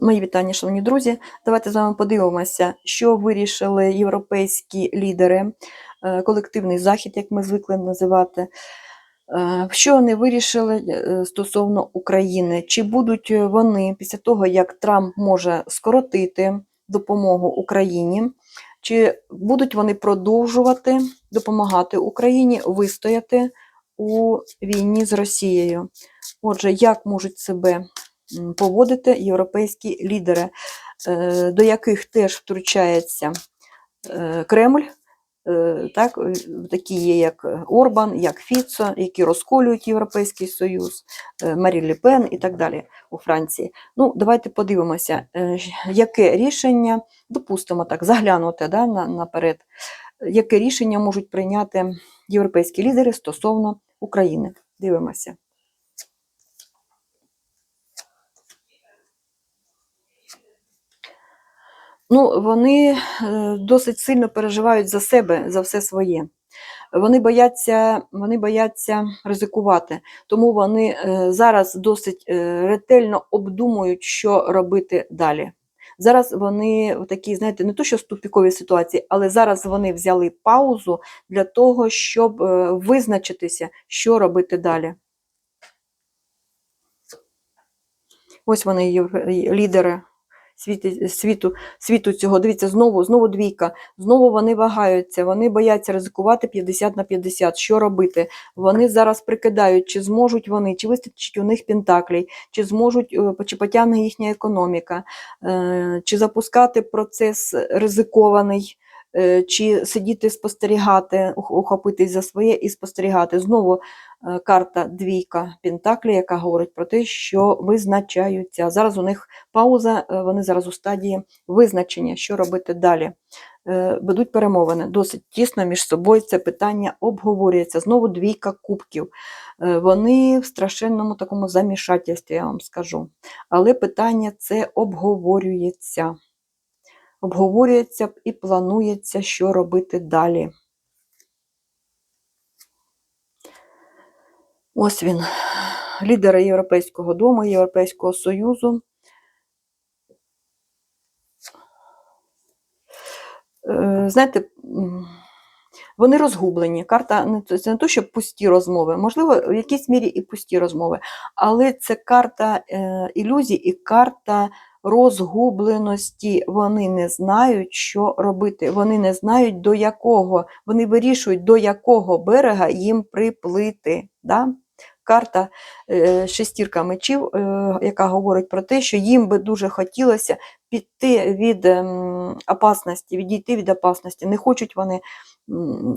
Мої вітання, шановні друзі. Давайте з вами подивимося, що вирішили європейські лідери, е, колективний захід, як ми звикли називати. Е, Що вони вирішили е, стосовно України? Чи будуть вони після того, як Трамп може скоротити допомогу Україні, чи будуть вони продовжувати допомагати Україні вистояти у війні з Росією? Отже, як можуть себе поводити європейські лідери, е, до яких теж втручається е, Кремль, е, так, такі є, як Орбан, як Фіцо, які розколюють Європейський Союз, Марі Ле Пен і так далі у Франції. Ну, давайте подивимося, яке рішення, допустимо так, заглянути да, наперед, яке рішення можуть прийняти європейські лідери стосовно України. Дивимося. Ну, вони е, досить сильно переживають за себе, за все своє. Вони бояться, вони бояться ризикувати, тому вони е, зараз досить е, ретельно обдумують, що робити далі. Зараз вони в такій, знаєте, не то що в тупіковій ситуації, але зараз вони взяли паузу для того, щоб визначитися, що робити далі. Ось вони, лідери світі, світу, світу цього. Дивіться, знову, знову двійка. Знову вони вагаються, вони бояться ризикувати 50 на 50. Що робити? Вони зараз прикидають, чи зможуть вони, чи вистачить у них пентаклей, чи зможуть, е, чи потягне їхня економіка, е, чи запускати процес ризикований. Е, Чи сидіти спостерігати, ухопитись за своє і спостерігати. Знову е, карта двійка Пентаклі, яка говорить про те, що визначаються. Зараз у них пауза, е, вони зараз у стадії визначення, що робити далі. Ведуть перемовини досить тісно між собою. Це питання обговорюється. Знову двійка кубків. Вони в страшенному такому замішательстві, я вам скажу. Але питання це обговорюється. Обговорюється і планується, що робити далі. Ось він, лідери Європейського дому, Європейського Союзу. Е, Знаєте, вони розгублені. Карта це не то, що пусті розмови, можливо, в якійсь мірі і пусті розмови, але це карта е, ілюзій і карта розгубленості. Вони не знають, що робити. Вони не знають, до якого, вони вирішують, до якого берега їм приплити. Да? Карта е, шестірка мечів, е, яка говорить про те, що їм би дуже хотілося піти від ем, опасності, відійти від опасності. Не хочуть вони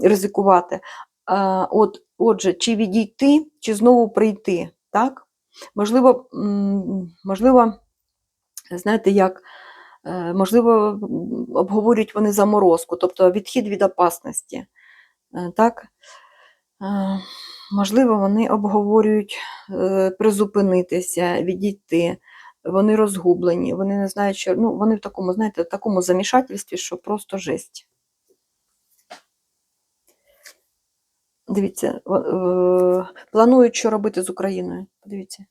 ризикувати. От, отже, чи відійти, чи знову прийти. Так? Можливо, можливо, знаєте, як, е, можливо, обговорюють вони заморозку, тобто відхід від опасності. Е, Так? Е, Можливо, вони обговорюють призупинитися, відійти. Вони розгублені, вони не знають, що ну, вони в такому, знаєте, в такому замішательстві, що просто жесть. Дивіться, планують, що робити з Україною. Подивіться.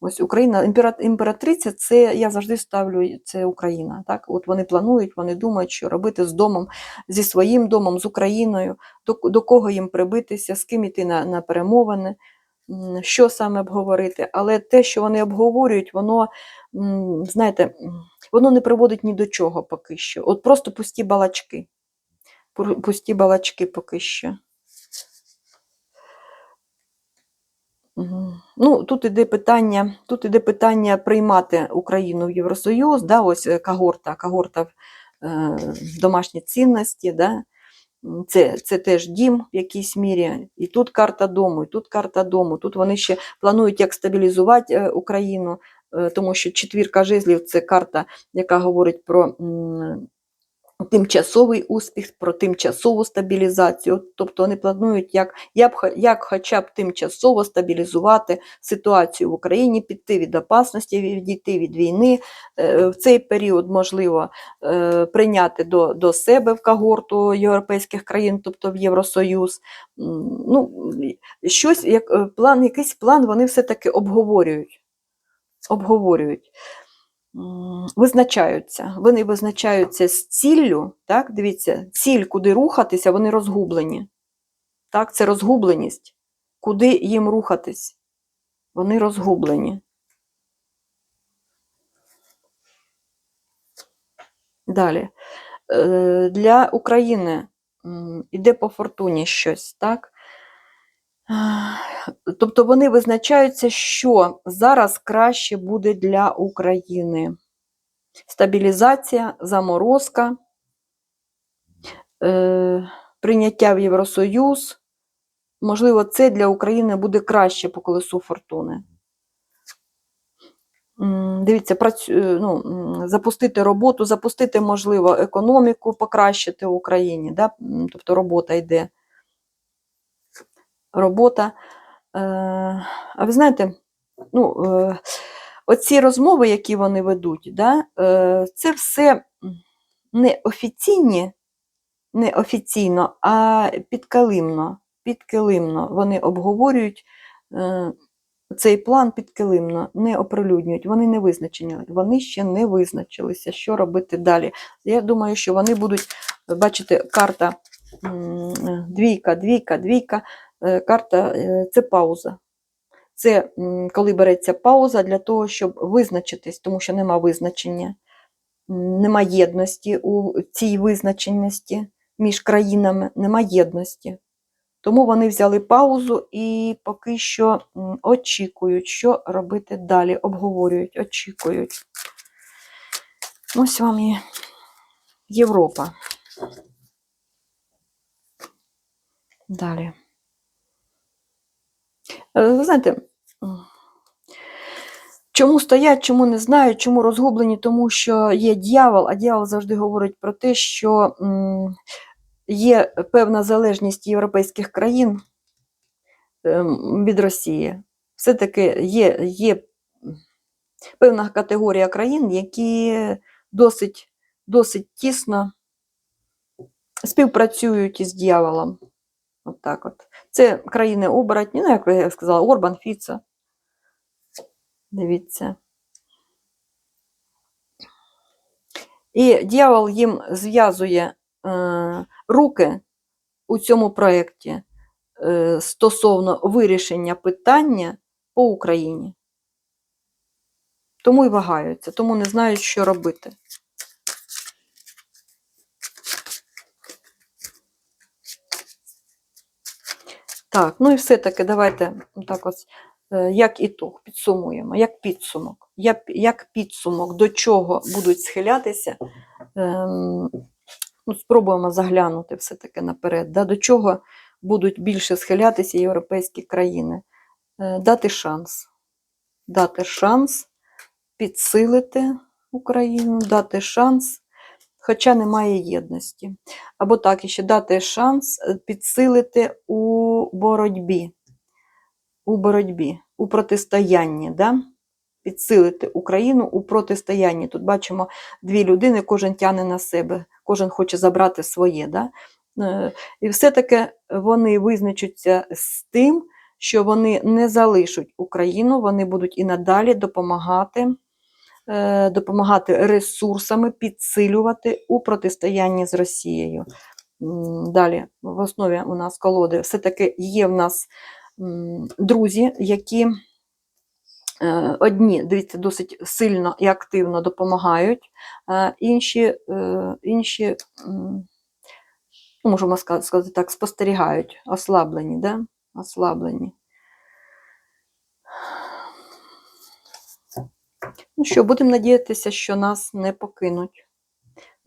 Ось Україна, імператриця, це я завжди ставлю це Україна. Так? От вони планують, вони думають, що робити з домом, зі своїм домом, з Україною, до, до кого їм прибитися, з ким іти на, на перемовини, що саме обговорити. Але те, що вони обговорюють, воно, знаєте, воно не приводить ні до чого поки що. От просто пусті балачки. Пусті балачки поки що. Ну, тут іде питання, тут іде питання приймати Україну в Євросоюз, да, ось е, когорта, когорта е, домашні цінності, да, це, це теж дім в якійсь мірі. І тут карта дому, і тут карта дому. Тут вони ще планують, як стабілізувати е, Україну, тому що четвірка жезлів це карта, яка говорить про тимчасовий успіх, про тимчасову стабілізацію. Тобто вони планують, як, як, хо- як хоча б тимчасово стабілізувати ситуацію в Україні, піти від опасності, відійти від війни. Е, В цей період можливо е, прийняти до, до себе в когорту європейських країн, тобто в Євросоюз. Ну, щось, як, е, план, якийсь план вони все-таки обговорюють. обговорюють. Визначаються. Вони визначаються з ціллю, так, дивіться, ціль, куди рухатися, вони розгублені. Так, це розгубленість. Куди їм рухатись? Вони розгублені. Далі. Е, Для України м, іде по фортуні щось, так? Тобто вони визначаються, що зараз краще буде для України. Стабілізація, заморозка, е, прийняття в Євросоюз. Можливо, це для України буде краще по колесу фортуни. Дивіться, працю... е, ну, запустити роботу, запустити, можливо, економіку, покращити в Україні. Да? Тобто робота йде. Робота. Е, А ви знаєте, ну, е, оці розмови, які вони ведуть, да, е, це все не офіційні, не офіційно, а підкилимно. Підкилимно вони обговорюють цей план підкилимно, не оприлюднюють, вони не визначені, вони ще не визначилися, що робити далі. Я думаю, що вони будуть, бачите, карта двійка, двійка, двійка. Е, Карта е, це пауза. Це коли береться пауза для того, щоб визначитись, тому що нема визначення, нема єдності у цій визначеності між країнами, нема єдності. Тому вони взяли паузу і поки що очікують, що робити далі. Обговорюють, очікують. Ось вам і Європа. Далі. Е, Ви знаєте, чому стоять, чому не знають, чому розгублені, тому що є дьявол, а дьявол завжди говорить про те, що є певна залежність європейських країн ем, від Росії. Все-таки є, є певна категорія країн, які досить, досить тісно співпрацюють із дьяволом. От так от. Це країни оборотні, ну, як я сказала, Орбан, Фіца. Дивіться. І дьявол їм зв'язує е, руки у цьому проєкті е, стосовно вирішення питання по Україні. Тому і вагаються, тому не знають, що робити. Так, ну і все-таки давайте так ось, е, як ітог, підсумуємо, як підсумок. Як, як підсумок, до чого будуть схилятися, ем, ну, спробуємо заглянути все-таки наперед, да, до чого будуть більше схилятися європейські країни. Е, Дати шанс. Дати шанс підсилити Україну, дати шанс, хоча немає єдності. Або так, іще дати шанс е, підсилити у боротьбі, у боротьбі, у протистоянні. Да? Підсилити Україну у протистоянні. Тут бачимо дві людини, кожен тягне на себе, кожен хоче забрати своє. Да? Е, І все-таки вони визначаться з тим, що вони не залишать Україну, вони будуть і надалі допомагати, допомагати ресурсами, підсилювати у протистоянні з Росією. Далі, в основі у нас колоди, все-таки є в нас друзі, які е, одні, дивіться, досить сильно і активно допомагають, а інші, е, інші ну, можемо сказати так, спостерігають, ослаблені, да? ослаблені. Ну що, будемо надіятися, що нас не покинуть.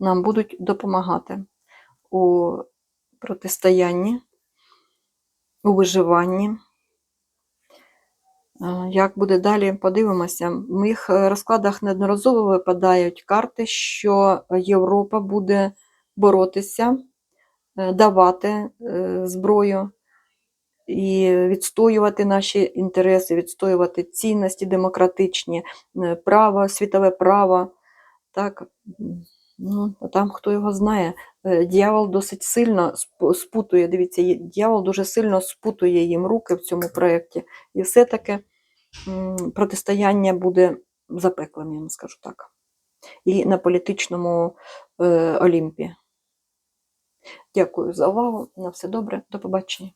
Нам будуть допомагати у протистоянні, у виживанні. Як буде далі, подивимося. В моїх е, розкладах неодноразово випадають карти, що Європа буде боротися, е, давати е, зброю і відстоювати наші інтереси, відстоювати цінності демократичні, е, право, світове право. Так, ну, там хто його знає. Е, Дьявол досить сильно спутує, дивіться, дьявол дуже сильно спутує їм руки в цьому проєкті. І все-таки протистояння буде запеклим, я вам скажу так. і на політичному е, Олімпі. Дякую за увагу. На все добре. До побачення.